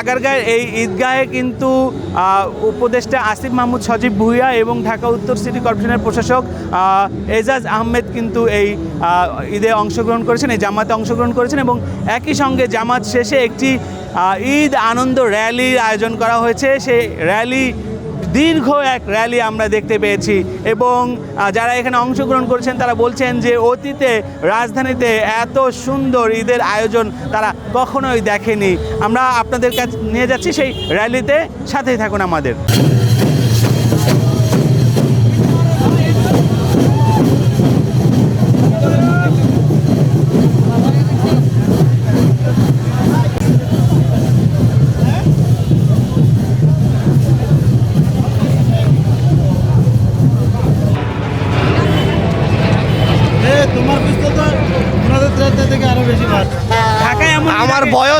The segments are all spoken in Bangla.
আগারগাঁয়ের এই ঈদগাহে কিন্তু উপদেষ্টা আসিফ মাহমুদ সজীব ভুইয়া এবং ঢাকা উত্তর সিটি কর্পোরেশনের প্রশাসক এজাজ আহমেদ কিন্তু এই ঈদে অংশগ্রহণ করেছেন, এই জামাতে অংশগ্রহণ করেছেন এবং একই সঙ্গে জামাত শেষে একটি ঈদ আনন্দ র্যালির আয়োজন করা হয়েছে। সেই র্যালি দীর্ঘ এক র্যালি আমরা দেখতে পেয়েছি এবং যারা এখানে অংশগ্রহণ করেছেন তারা বলছেন যে অতীতে রাজধানীতে এত সুন্দর ঈদের আয়োজন তারা কখনোই দেখেনি। আমরা আপনাদের কাছে নিয়ে যাচ্ছি সেই র্যালিতে সাথেই থাকুন আমাদের।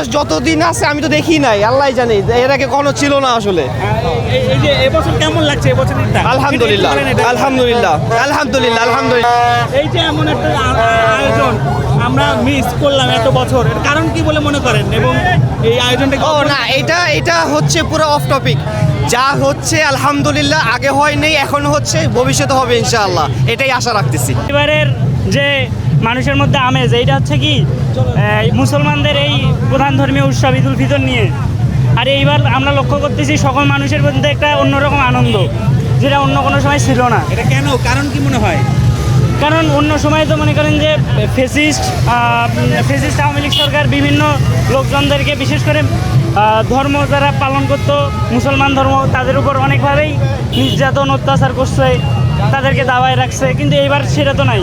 বয়স যতদিন আছে আমি তো দেখি নাই আল্লাহ জানি এর আগে কখনো ছিল না আসলে। এই- এই যে এবছর কেমন লাগছে এবছর আলহামদুলিল্লাহ। আলহামদুলিল্লাহ আলহামদুলিল্লাহ আলহামদুলিল্লাহ। এই যে এমন একটা আয়োজন আমরা মিস করলাম এত বছর কারণ কি বলে মনে করেন? এবং এই আয়োজনটা ও না এটা এটা হচ্ছে পুরো অফ টপিক যা হচ্ছে আলহামদুলিল্লাহ আগে হয় নেই এখন হচ্ছে ভবিষ্যতে হবে ইনশাআল্লাহ। এটাই আশা রাখতেছি। এবারের যে মানুষের মধ্যে আমেজ এইটা হচ্ছে কি মুসলমানদের এই প্রধান ধর্মীয় উৎসব ঈদুল ফিতর নিয়ে। আর এইবার আমরা লক্ষ্য করতেছি সকল মানুষের মধ্যে একটা অন্যরকম আনন্দ যেটা অন্য কোনো সময় ছিল না। এটা কেন? কারণ কি মনে হয়? কারণ অন্য সময় তো মনে করেন যে ফেসিস্ট ফেসিস্ট আওয়ামী লীগ সরকার বিভিন্ন লোকজনদেরকে বিশেষ করে ধর্ম যারা পালন করতো মুসলমান ধর্ম তাদের উপর অনেকভাবেই নির্যাতন অত্যাচার করছে তাদেরকে দাবায় রাখছে কিন্তু এইবার সেটা তো নাই।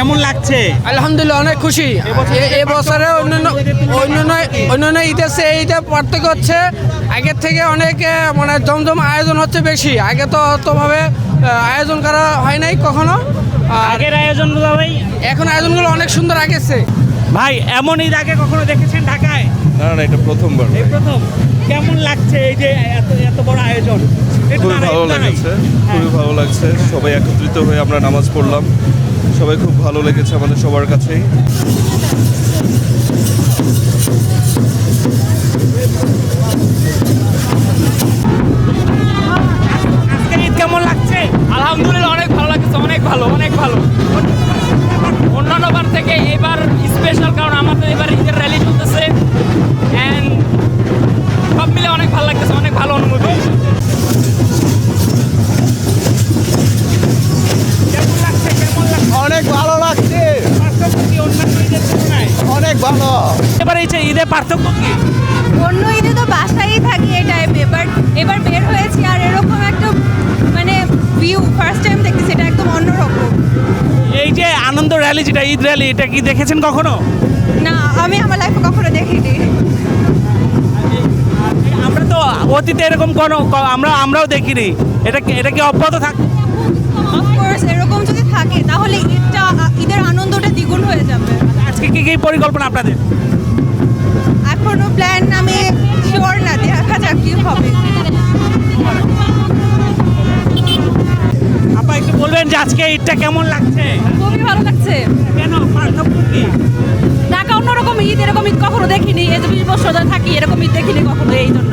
কেমন লাগছে? আলহামদুলিল্লাহ অনেক খুশি। এ- এবছরে অন্যান্য অন্যান্য অন্যান্য ঈদের চেয়ে এইটা পার্থক্য হচ্ছে আগের থেকে অনেক মানে জমজম আয়োজন হচ্ছে বেশি। আগে তো অতভাবে আয়োজন করা হয় নাই কখনো। আগের আয়োজনগুলো ভাই এখন আয়োজনগুলো অনেক সুন্দর আগেছে ভাই এমন ঈদ আগে কখনো দেখেছেন ঢাকায়? না না এটা প্রথমবার এই প্রথম। কেমন লাগছে এই যে এত এত বড় আয়োজন? একটু খুবই ভালো একটু দাঁড়াই। হ্যাঁ। খুবই ভালো লাগছে। সবাই একত্রিত হয়ে আমরা নামাজ পড়লাম। সবাই খুব ভালো লেগেছে আমাদের সবার কাছে। কেমন লাগছে? আলহামদুলিল্লাহ অনেক ভালো লাগছে অনেক ভালো অনেক ভালো। অন্যান্য বার থেকে এবার স্পেশাল কারণ আমাদের ঈদের পার্থক্য কি? অন্য ঈদে তো বাসায় থাকি এই টাইমে বাট এবার বের হয়েছি আর এরকম একটা মানে ভিউ ফার্স্ট টাইম দেখতেছি এটা একদম অন্যরকম। এই যে আনন্দ র্যালি যেটা ঈদ র্যালি এটা কি দেখেছেন কখনো? না আমি আমার লাইফে কখনো দেখিনি। আমরা তো অতীতে এরকম কোনো আমরা আমরাও দেখিনি। এটা এটা কি অব্যাহত থাক অফকোর্স এরকম যদি থাকে তাহলে ঈদটা ঈদের আনন্দটা দ্বিগুণ হয়ে যাবে। আজকে কি কি পরিকল্পনা আপনাদের? এখনও প্ল্যান আমি শিওর না দেখা যাক কি হবে। আপা একটু বলবেন যে আজকে ঈদটা কেমন লাগছে? খুবই ভালো লাগছে। কেন? পার্থক্য কি? ঢাকা অন্যরকম ঈদ এরকম ঈদ কখনো দেখিনি। এই যে বিশ বছর ধরে থাকি এরকম ঈদ দেখিনি কখনো এই জন্য।